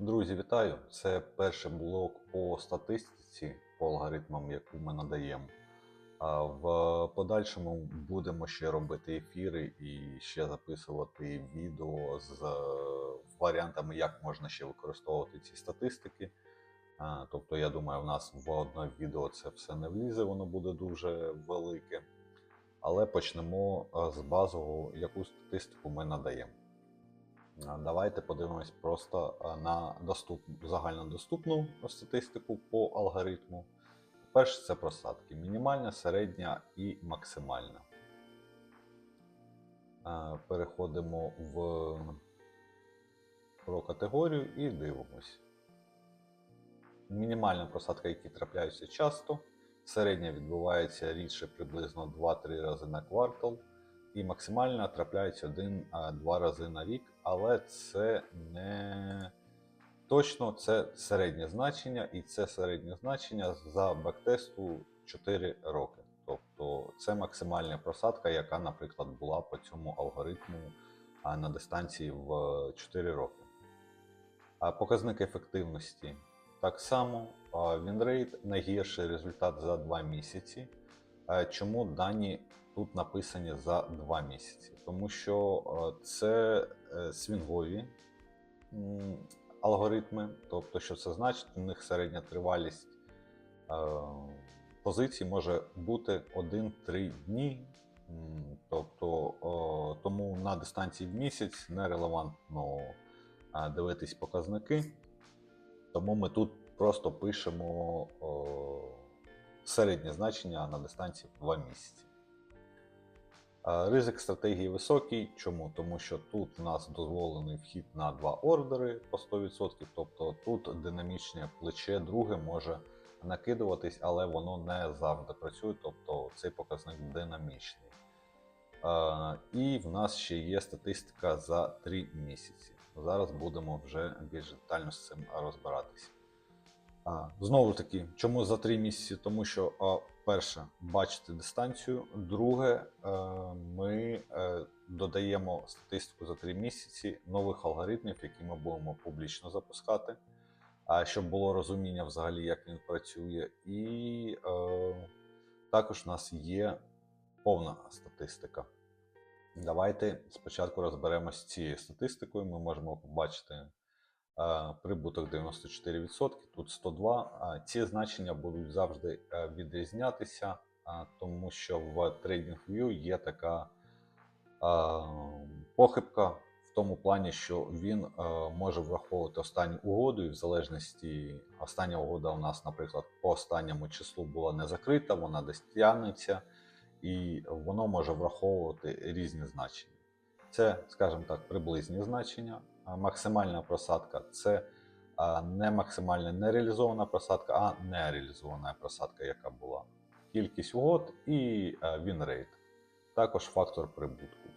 Друзі, вітаю! Це перший блок по статистиці, по алгоритмам, яку ми надаємо. А в подальшому будемо ще робити ефіри і ще записувати відео з варіантами, як можна ще використовувати ці статистики. Тобто, я думаю, в нас в одне відео це все не влізе, воно буде дуже велике. Але почнемо з базового, яку статистику ми надаємо. Давайте подивимось просто на доступ... загальнодоступну статистику по алгоритму. Перше це просадки: мінімальна, середня і максимальна. Переходимо в про категорію і дивимось. Мінімальна просадка, які трапляються часто. Середня відбувається рідше приблизно 2-3 рази на квартал і максимально трапляється один-два рази на рік, але це не точно це середнє значення, і це середнє значення за бектесту 4 роки. Тобто це максимальна просадка, яка, наприклад, була по цьому алгоритму на дистанції в 4 роки. А Показник ефективності так само. Вінрейт найгірший результат за 2 місяці. Е, Чому дані тут написані за 2 місяці? Тому що е, це е, свінгові алгоритми, тобто, що це значить, у них середня тривалість е, позицій може бути 1-3 дні. Тобто, тому на дистанції в місяць нерелевантно е, дивитись показники. Тому ми тут просто пишемо середнє значення на дистанції 2 місяці. Ризик стратегії високий. Чому? Тому що тут у нас дозволений вхід на два ордери по 100%, тобто тут динамічне плече друге може накидуватись, але воно не завжди працює, тобто цей показник динамічний. І в нас ще є статистика за 3 місяці. Зараз будемо вже більш детально з цим розбиратися. А, Знову таки, чому за 3 місяці? Тому що, а, перше, бачити дистанцію. Друге, е, ми е, додаємо статистику за 3 місяці нових алгоритмів, які ми будемо публічно запускати, а, щоб було розуміння взагалі, як він працює. І е, також у нас є повна статистика. Давайте спочатку розберемось з цією статистикою. Ми можемо побачити прибуток 94%, тут 102. А Ці значення будуть завжди е, відрізнятися, тому що в TradingView є така похибка в тому плані, що він е, може враховувати останню угоду, і в залежності остання угода у нас, наприклад, по останньому числу була не закрита, вона десь тягнеться і воно може враховувати різні значення. Це, скажімо так, приблизні значення. Максимальна просадка це не максимальна нереалізована просадка, а нереалізована просадка, яка була. Кількість угод і вінрейт. Також фактор прибутку.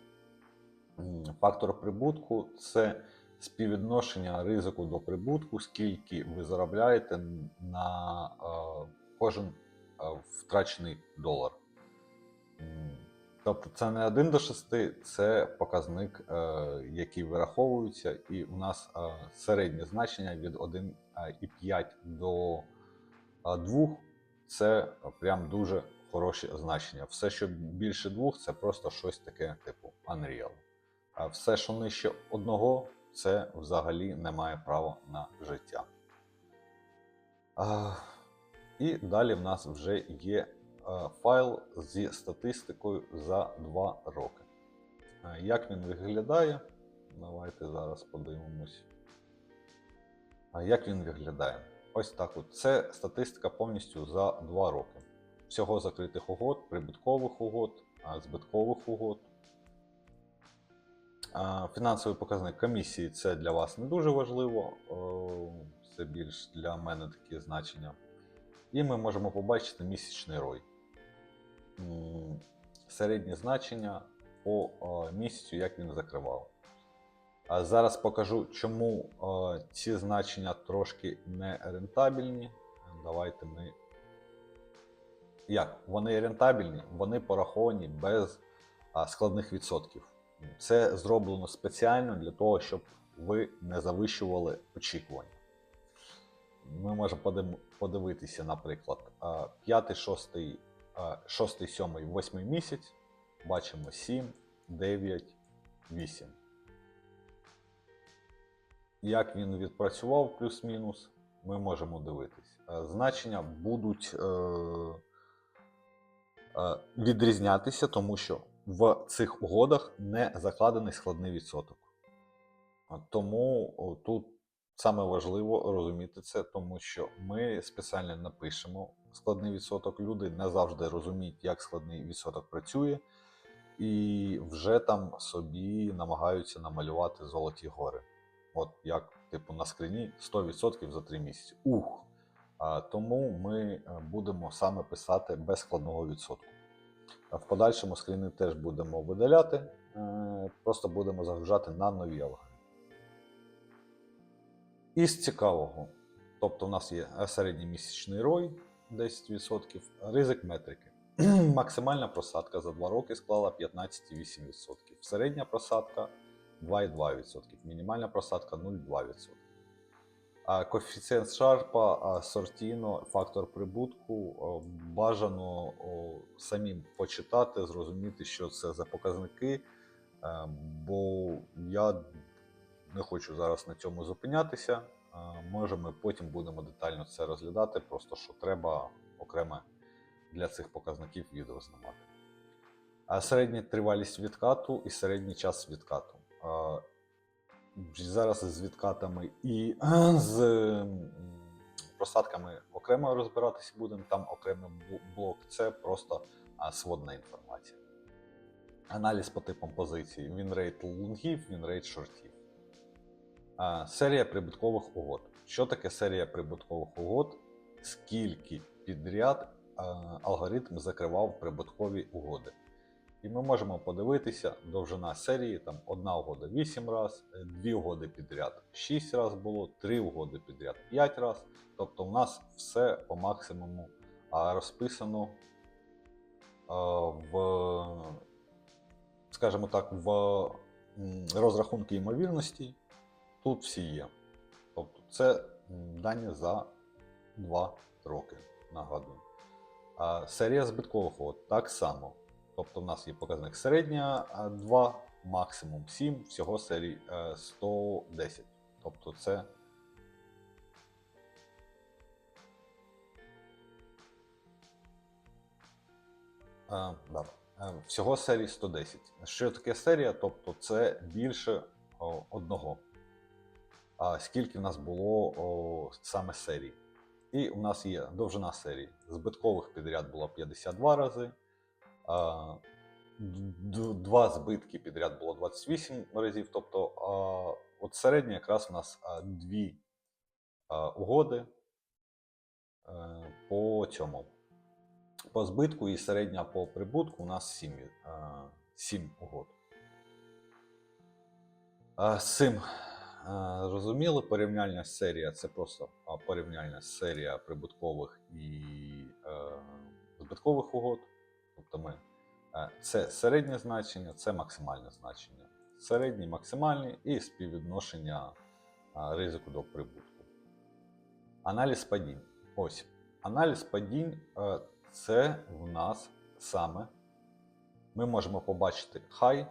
Фактор прибутку це співвідношення ризику до прибутку, скільки ви заробляєте на кожен втрачений долар. Тобто це не 1 до 6, це показник, е, який вираховується, і у нас е, середнє значення від 1,5 до 2 це прям дуже хороші значення. Все, що більше 2, це просто щось таке типу Unreal. А все, що нижче одного, це взагалі не має права на життя. А, І далі в нас вже є е, файл зі статистикою за 2 роки. Е, Як він виглядає? Давайте зараз подивимось. Як він виглядає? Ось так от. Це статистика повністю за 2 роки. Всього закритих угод, прибуткових угод, збиткових угод. Фінансовий показник комісії це для вас не дуже важливо, це більш для мене такі значення. І ми можемо побачити місячний рой. М, Середні значення по місяцю, як він закривав. А зараз покажу, чому ці значення трошки не рентабельні. Давайте ми. Як? Вони рентабельні, вони пораховані без складних відсотків. Це зроблено спеціально для того, щоб ви не завищували очікування. Ми можемо подивитися, наприклад, 5, 6, 6, 7, 8 місяць. Бачимо 7, 9, 8. Як він відпрацював плюс-мінус, ми можемо дивитись. Е, Значення будуть е, е, відрізнятися, тому що в цих угодах не закладений складний відсоток. Тому тут саме важливо розуміти це, тому що ми спеціально напишемо складний відсоток. Люди не завжди розуміють, як складний відсоток працює, і вже там собі намагаються намалювати золоті гори. От як, типу, на скрині 100% за 3 місяці. Ух! Тому ми е, будемо саме писати без складного відсотку. В подальшому скріни теж будемо видаляти, е, просто будемо загружати на нові алгоритми. Із цікавого, тобто у нас є е, середній місячний ROI 10%, ризик метрики. Максимальна просадка за 2 роки склала 15,8%. Середня просадка 2,2%, мінімальна просадка 0,2%. А коефіцієнт Шарпа, а, Сортіно, фактор прибутку бажано о, самим почитати, зрозуміти, що це за показники, е, бо я не хочу зараз на цьому зупинятися. Може, ми потім будемо детально це розглядати, просто що треба окреме для цих показників відео знімати. Середня тривалість відкату і середній час відкату. Зараз з відкатами і з просадками окремо розбиратися будемо. Там окремий блок. Це просто сводна інформація. Аналіз по типам позицій. Вінрейт лонгів, вінрейт шортів. Серія прибуткових угод. Що таке серія прибуткових угод? Скільки підряд алгоритм закривав прибуткові угоди? І ми можемо подивитися довжина серії, там одна угода 8 раз, е, дві угоди підряд 6 раз було, три угоди підряд 5 раз. Тобто у нас все по максимуму розписано в, скажімо так, в розрахунки ймовірності. Тут всі є. Тобто це дані за 2 роки, нагадую. А серія збиткових угод так само. Тобто в нас є показник середня 2, максимум 7, всього серій е, 110. Тобто це. Е, да. Е, Всього серій 110. Що таке серія? Тобто це більше одного. Скільки в нас було саме серій? І у нас є довжина серії. Збиткових підряд було 52 рази. Два збитки підряд було 28 разів. Тобто, от середня якраз у нас дві угоди е, по цьому. По збитку і середня по прибутку у нас 7, 7 угод. А, З цим зрозуміло, порівняльна серія це просто порівняльна серія прибуткових і е, збиткових угод. Тобто ми е, це середнє значення, це максимальне значення. Середній, максимальний і співвідношення ризику до прибутку. Аналіз падінь. Ось. Аналіз падінь е, це в нас саме. Ми можемо побачити high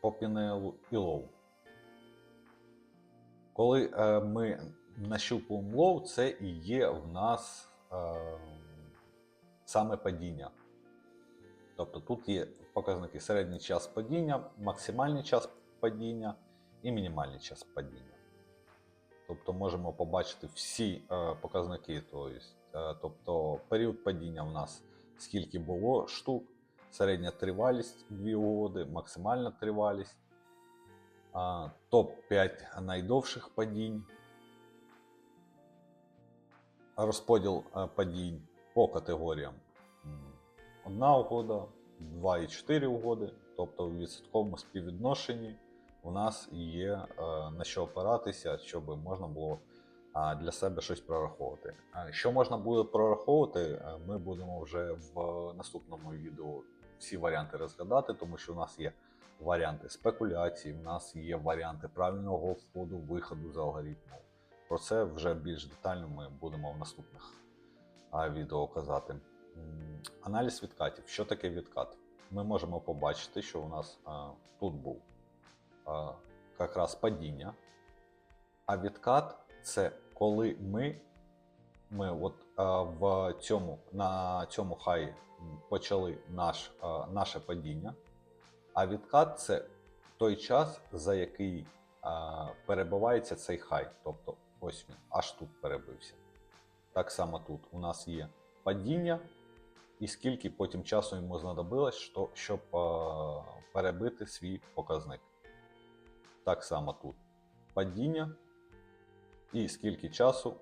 по пінелу і low. Коли е, ми нащупуємо low, це і є в нас е, саме падіння. Тобто тут є показники середній час падіння, максимальний час падіння і мінімальний час падіння. Тобто можемо побачити всі е, показники. Тобто, період падіння в нас скільки було штук, середня тривалість 2 угоди, максимальна тривалість, топ-5 найдовших падінь, розподіл е, падінь по категоріям. Одна угода, 2,4 угоди, тобто в відсотковому співвідношенні у нас є е, на що опиратися, щоб можна було для себе щось прораховувати. Що можна буде прораховувати, е, ми будемо вже в наступному відео всі варіанти розглядати, тому що у нас є варіанти спекуляції, в нас є варіанти правильного входу, виходу з алгоритму. Про це вже більш детально ми будемо в наступних відео казати. Аналіз відкатів. Що таке відкат? Ми можемо побачити, що у нас а, тут був а, якраз падіння. А відкат це коли ми, ми от, а, в цьому, на цьому хаї почали наш, а, наше падіння. А відкат це той час, за який а, перебивається цей хай. Тобто ось він аж тут перебився. Так само тут у нас є падіння, і скільки потім часу йому знадобилось, що- щоб а, перебити свій показник. Так само тут падіння, і скільки часу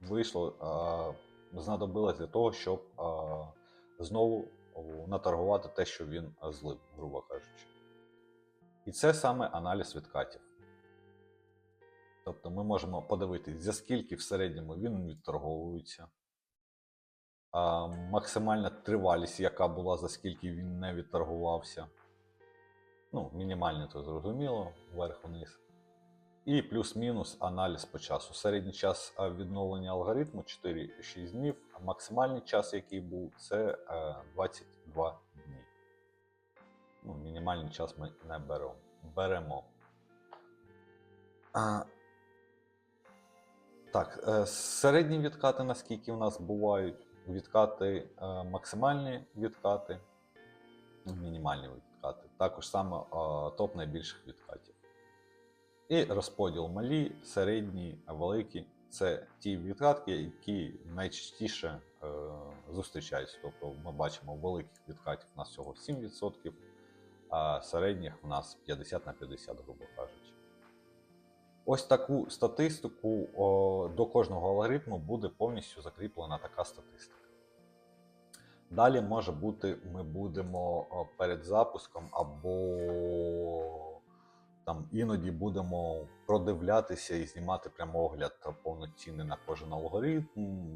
вийшло, а, знадобилось для того, щоб а, знову наторгувати те, що він злив, грубо кажучи. І це саме аналіз відкатів. Тобто ми можемо подивитись, за скільки в середньому він відторговується, а, максимальна тривалість, яка була, за скільки він не відторгувався. Ну, мінімальний, то зрозуміло, вверх-вниз. І плюс-мінус аналіз по часу. Середній час відновлення алгоритму 4-6 днів, максимальний час, який був, це е, 22 дні. Ну, мінімальний час ми не беремо. беремо. Так, е, середні відкати, наскільки у нас бувають? Відкати, е, максимальні відкати, ну, мінімальні відкати. Також саме е, топ найбільших відкатів. І розподіл малі, середні, великі це ті відкатки, які найчастіше е, зустрічаються. Тобто ми бачимо великих відкатів у нас всього 7%, а середніх у нас 50 на 50, грубо кажучи. Ось таку статистику о, до кожного алгоритму буде повністю закріплена така статистика. Далі може бути, ми будемо перед запуском або там іноді будемо продивлятися і знімати прямо огляд повноцінний на кожен алгоритм,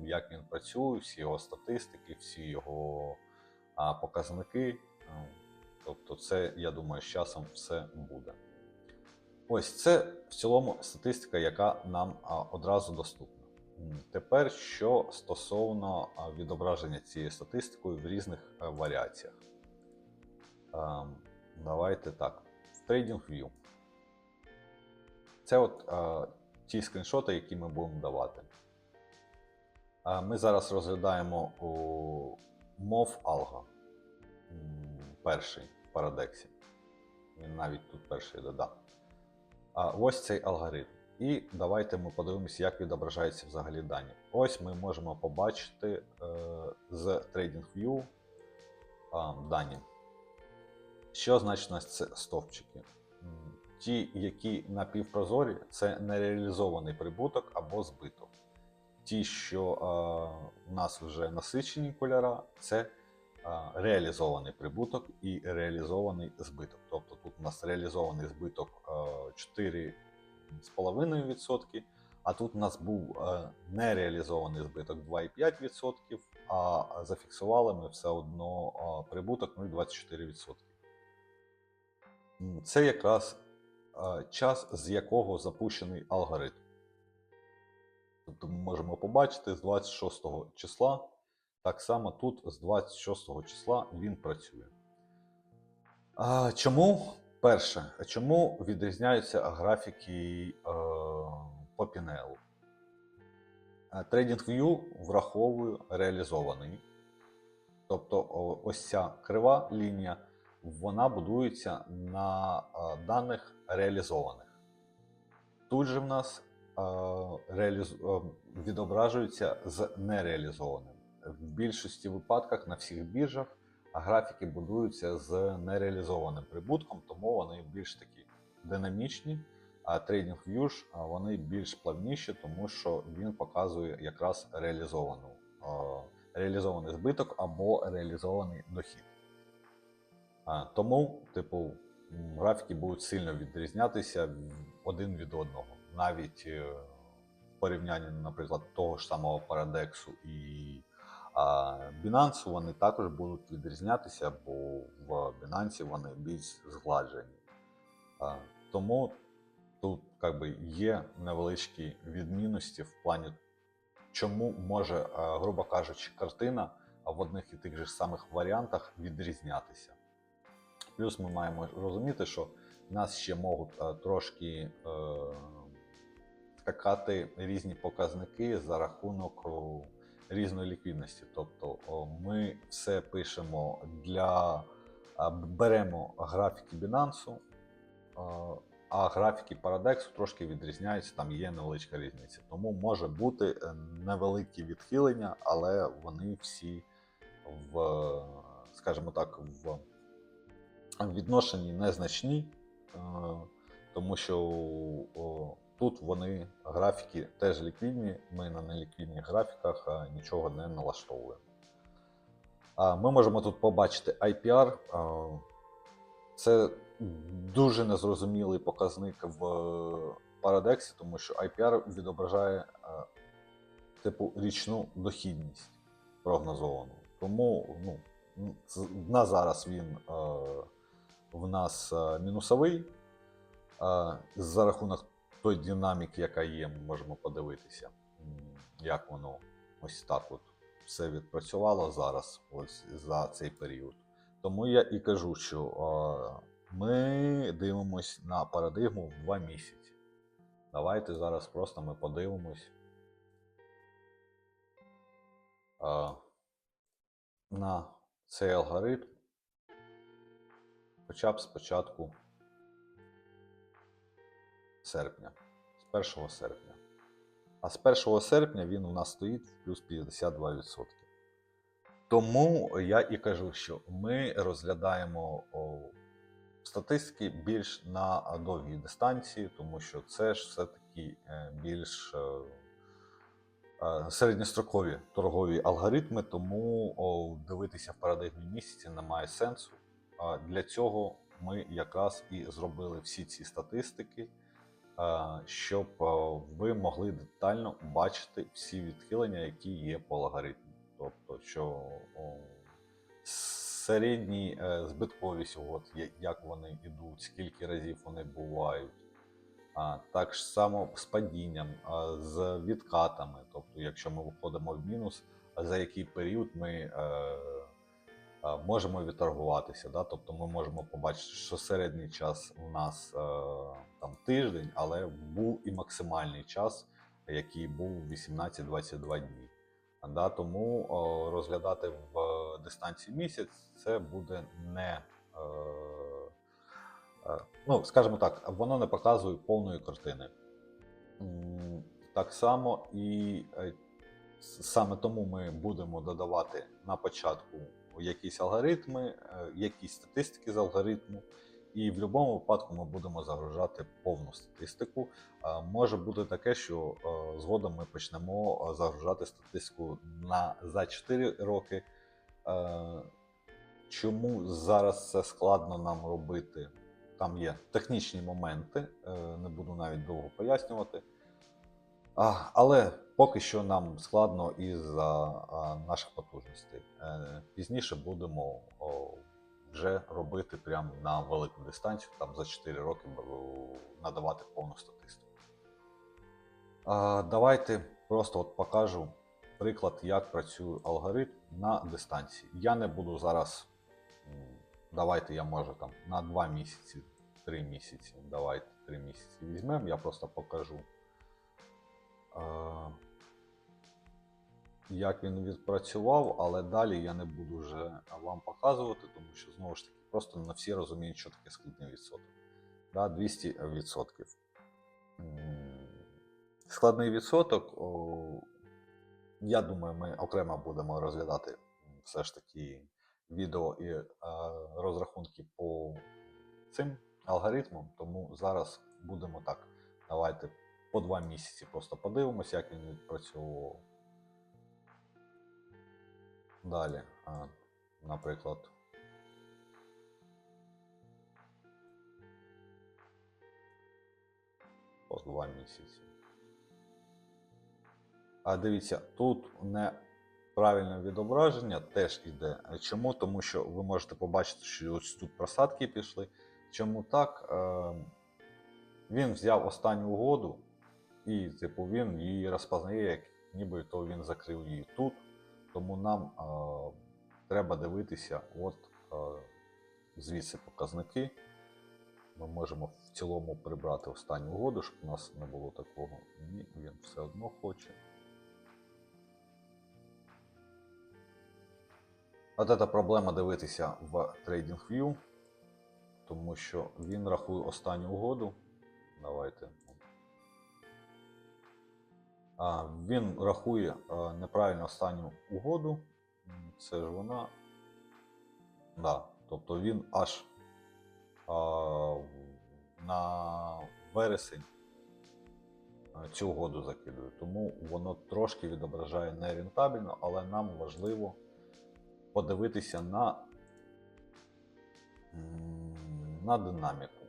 як він працює, всі його статистики, всі його а, показники. Е, Тобто, це, я думаю, з часом все буде. Ось це в цілому статистика, яка нам одразу доступна. Тепер що стосовно відображення цієї статистикою в різних а, варіаціях. Ем, Давайте так. В TradingView. Це от а, ті скріншоти, які ми будемо давати. А, Ми зараз розглядаємо у MOV Algo. Перший в Парадексі. Він навіть тут перший додав. А ось цей алгоритм. І давайте ми подивимося, як відображаються взагалі дані. Ось ми можемо побачити е, з TradingView а, дані. Що значить у нас це стовпчики? Ті, які напівпрозорі, це нереалізований прибуток або збиток. Ті, що е, у нас вже насичені кольора, це а, реалізований прибуток і реалізований збиток. Тобто тут у нас реалізований збиток е, 4,5%, а тут у нас був е, нереалізований збиток 2,5%, а зафіксували ми все одно е, прибуток 0,24%. Це якраз е, час, з якого запущений алгоритм. Тобто ми можемо побачити з 26 числа. Так само тут з 26 числа він працює. А, чому? Перше, чому відрізняються графіки е, по Пінелу? TradingView враховує реалізований. Тобто ось ця крива лінія, вона будується на е, даних реалізованих. Тут же в нас е, реаліз... е, відображується з нереалізованим. В більшості випадках на всіх біржах графіки будуються з нереалізованим прибутком, тому вони більш такі динамічні. А ж а, вони більш плавніші, тому що він показує якраз реалізовану, е, реалізований збиток або реалізований дохід. Тому, типу, графіки будуть сильно відрізнятися один від одного. Навіть е, в порівнянні, наприклад, того ж самого Парадексу і Binance вони також будуть відрізнятися, бо в Binance вони більш згладжені. Тому тут как би, є невеличкі відмінності в плані, чому може, е, грубо кажучи, картина в одних і тих же самих варіантах відрізнятися. Плюс ми маємо розуміти, що нас ще можуть е, трошки е, скакати різні показники за рахунок різної ліквідності. Тобто ми все пишемо для беремо графіки Binance, а, графіки Paradex трошки відрізняються, там є невеличка різниця. Тому може бути е, невеликі відхилення, але вони всі в, скажімо так, в відношенні незначні, е, тому що тут вони графіки теж ліквідні. Ми на неліквідних графіках е, нічого не налаштовуємо. Ми можемо тут побачити IPR. е, Це дуже незрозумілий показник в Парадексі, тому що IPR відображає типу річну дохідність прогнозовану. Тому ну, на зараз він в нас е, мінусовий. Е, за рахунок той динаміки, яка є, ми можемо подивитися, як воно ось так от все відпрацювало зараз, ось за цей період. Тому я і кажу, що е, ми дивимось на парадигму в два місяці. Давайте зараз просто ми подивимось на цей алгоритм. Хоча б спочатку серпня, з 1 серпня. А з 1 серпня він у нас стоїть в плюс 52%. Тому я і кажу, що ми розглядаємо статистики більш на довгій дистанції, тому що це ж все-таки е, більш е, е, середньострокові торгові алгоритми, тому дивитися в парадигмі місяці немає сенсу. Для цього ми якраз і зробили всі ці статистики, щоб ви могли детально бачити всі відхилення, які є по алгоритму. Тобто, що середні е, збитковість, от, як вони йдуть, скільки разів вони бувають. Так само з падінням, з відкатами. Тобто, якщо ми виходимо в мінус, за який період ми е, можемо відторгуватися. Да? Тобто ми можемо побачити, що середній час у нас е, там тиждень, але був і максимальний час, який був 18-22 дні. Да? Тому розглядати в е, дистанції місяць це буде не. Е, е, ну, скажімо так, воно не показує повної картини. Так само і е, саме тому ми будемо додавати на початку якісь алгоритми, е, якісь статистики з алгоритму, і в будь-якому випадку ми будемо загружати повну статистику. Е, Може бути таке, що е, згодом ми почнемо загружати статистику на за 4 роки. Чому зараз це складно нам робити? Там є технічні моменти, не буду навіть довго пояснювати. Але поки що нам складно із-за наших потужностей. Е, Пізніше будемо вже робити прямо на велику дистанцію, там за 4 роки надавати повну статистику. Давайте просто от покажу приклад, як працює алгоритм на дистанції. Я не буду зараз. Давайте я може там на 2 місяці, 3 місяці. Давайте 3 місяці візьмемо, я просто покажу. Як він відпрацював, але далі я не буду вже вам показувати, тому що знову ж таки просто не всі розуміють, що таке складний відсоток. Да, 200%. Складний відсоток, я думаю, ми окремо будемо розглядати все ж таки відео і е, розрахунки по цим алгоритмам, тому зараз будемо так. Давайте по два місяці просто подивимося, як він відпрацьовував. Далі, наприклад. По два місяці. А дивіться, тут неправильне відображення теж іде. Чому? Тому що ви можете побачити, що ось тут просадки пішли. Чому так? Е, він взяв останню угоду, і типу, він її розпознає, як ніби то він закрив її тут. Тому нам е, треба дивитися, от е, звідси показники. Ми можемо в цілому прибрати останню угоду, щоб у нас не було такого. Ні, він все одно хоче. От це проблема дивитися в TradingView, тому що він рахує останню угоду. Давайте. Він рахує неправильно останню угоду. Це ж вона. Да. Тобто він аж а, на вересень цю угоду закидує. Тому воно трошки відображає нерентабельно, але нам важливо подивитися на, на динаміку.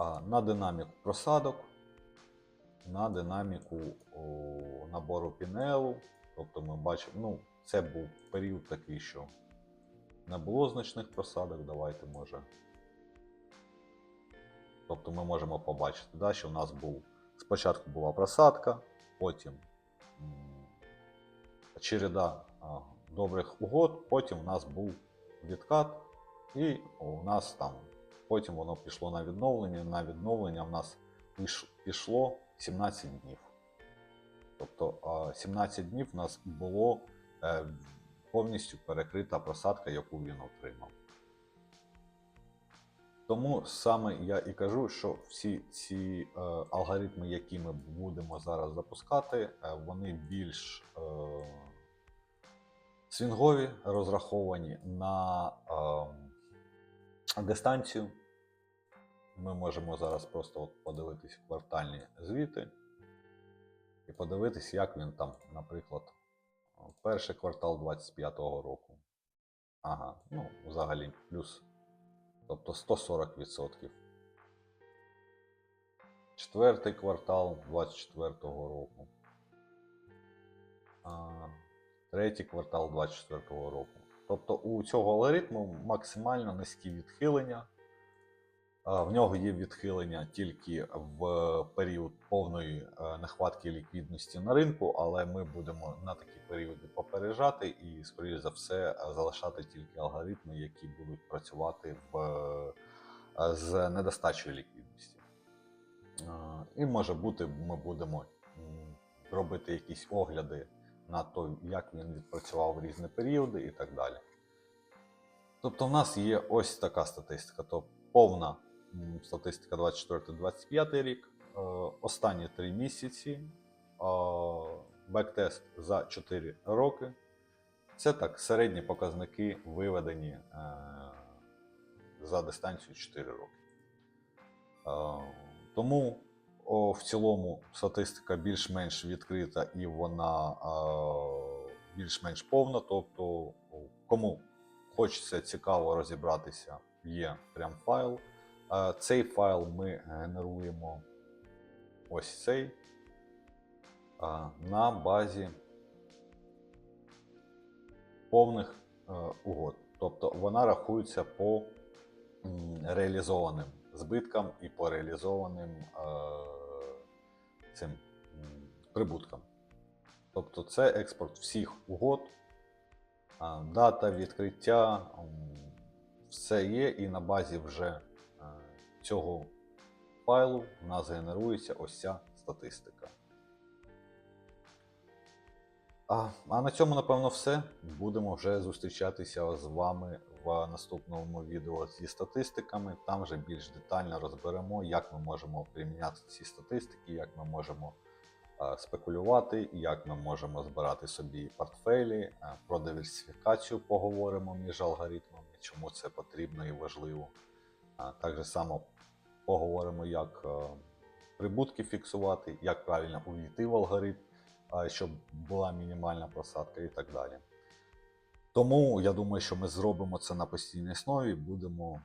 А, на динаміку просадок, на динаміку о, набору пінелу. Тобто ми бачимо, ну, це був період такий, що не було значних просадок. Давайте може. Тобто ми можемо побачити, да, що у нас був спочатку була просадка, потім череда а, добрих угод, потім у нас був відкат, і у нас там потім воно пішло на відновлення. На відновлення в нас пішло 17 днів. Тобто 17 днів в нас було е, повністю перекрита просадка, яку він отримав. Тому саме я і кажу, що всі ці е, алгоритми, які ми будемо зараз запускати, е, вони більш е, свінгові, розраховані на е, дистанцію. Ми можемо зараз просто от подивитись квартальні звіти і подивитись, як він там, наприклад, перший квартал 25-го року. Ага, ну, взагалі, плюс тобто 140%. Четвертий квартал 24-го року. А, третій квартал 24-го року. Тобто у цього алгоритму максимально низькі відхилення. В нього є відхилення тільки в період повної е, нехватки ліквідності на ринку, але ми будемо на такі періоди попереджати і, скоріш за все, е, залишати тільки алгоритми, які будуть працювати в, е, з недостачою ліквідності. Е, І може бути, ми будемо робити якісь огляди на те, як він відпрацював в різні періоди і так далі. Тобто, в нас є ось така статистика. То повна статистика 24-25 рік, е, останні 3 місяці, е, бектест за 4 роки. Це так, середні показники виведені е, за дистанцію 4 роки. Тому в цілому статистика більш-менш відкрита і вона більш-менш повна. Тобто, кому хочеться цікаво розібратися, є прям файл. Е, Цей файл ми генеруємо ось цей е, на базі повних е, угод. Тобто вона рахується по реалізованим збиткам і по реалізованим е, цим прибуткам. Тобто це експорт всіх угод, дата відкриття, все є, і на базі вже е, цього файлу у нас генерується ось ця статистика. А, а на цьому, напевно, все. Будемо вже зустрічатися з вами в наступному відео зі статистиками. Там вже більш детально розберемо, як ми можемо приміняти ці статистики, як ми можемо е, спекулювати, як ми можемо збирати собі портфелі, е, про диверсифікацію поговоримо між алгоритмами, чому це потрібно і важливо. Так само поговоримо, як е, прибутки фіксувати, як правильно увійти в алгоритм, щоб була мінімальна просадка і так далі. Тому я думаю, що ми зробимо це на постійній основі, будемо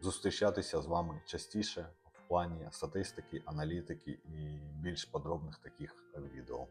зустрічатися з вами частіше в плані статистики, аналітики і більш подробних таких відео.